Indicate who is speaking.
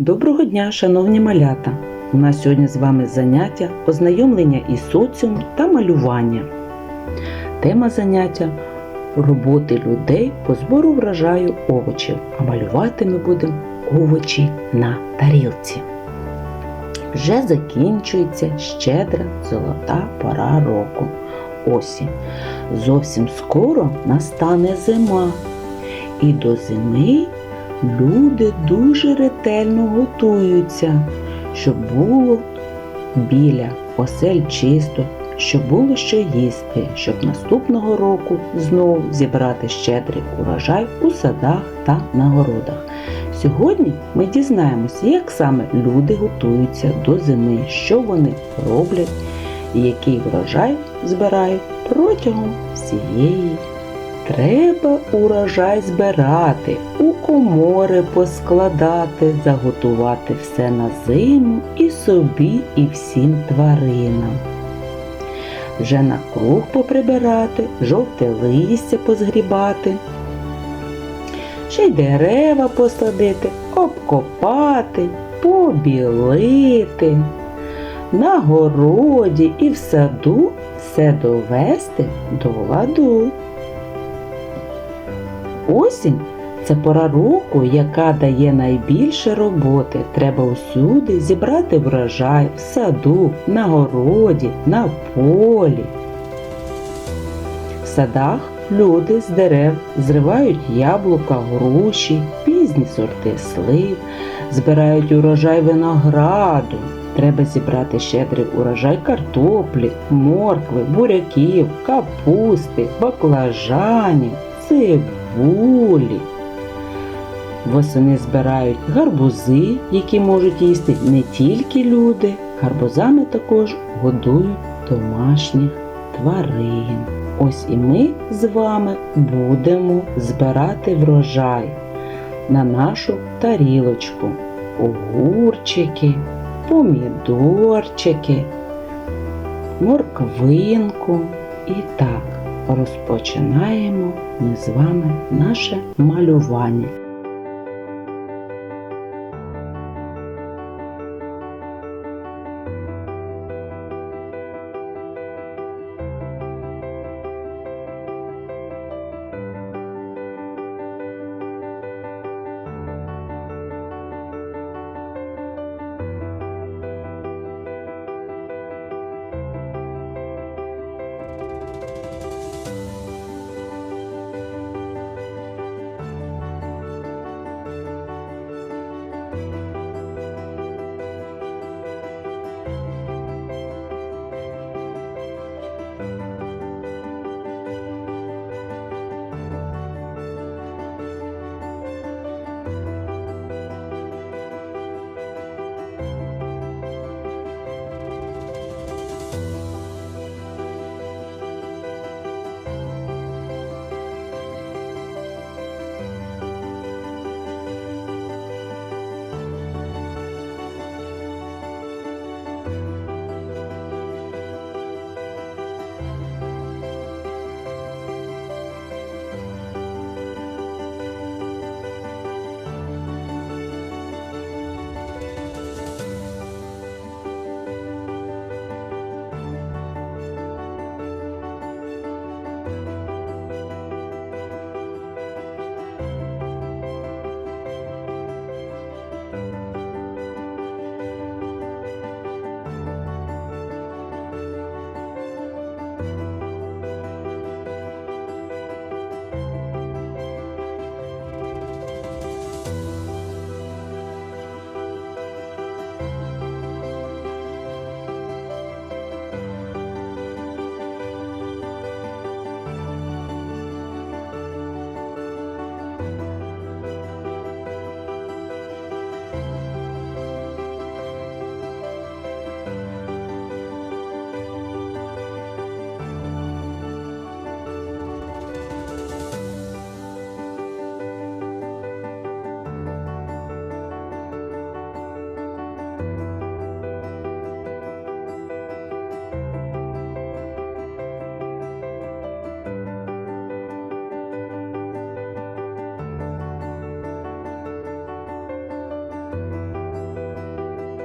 Speaker 1: Доброго дня, шановні малята! У нас сьогодні з вами заняття ознайомлення із соціумом та малювання. Тема заняття роботи людей по збору врожаю овочів, а малювати ми будемо овочі на тарілці. Вже закінчується щедра золота пора року. Осінь. Зовсім скоро настане зима. І до зими люди дуже ретельно готуються, щоб було біля осель чисто, щоб було що їсти, щоб наступного року знову зібрати щедрий урожай у садах та на городах. Сьогодні ми дізнаємося, як саме люди готуються до зими, що вони роблять і який врожай збирають протягом всієї Треба урожай збирати, у комори поскладати, заготувати все на зиму і собі, і всім тваринам. Вже на круг поприбирати, жовте листя позгрібати, ще й дерева посадити, обкопати, побілити. На городі і в саду все довести до ладу. Осінь це пора року, яка дає найбільше роботи. Треба усюди зібрати врожай в саду, на городі, на полі. В садах люди з дерев зривають яблука, груші, пізні сорти слив, збирають урожай винограду. Треба зібрати щедрий урожай картоплі, моркви, буряків, капусти, баклажанів, цибулі. Восени збирають гарбузи, які можуть їсти не тільки люди, гарбузами також годують домашніх тварин. Ось і ми з вами будемо збирати врожай на нашу тарілочку. Огурчики, помідорчики, морквинку і так розпочинаємо ми з вами наше малювання.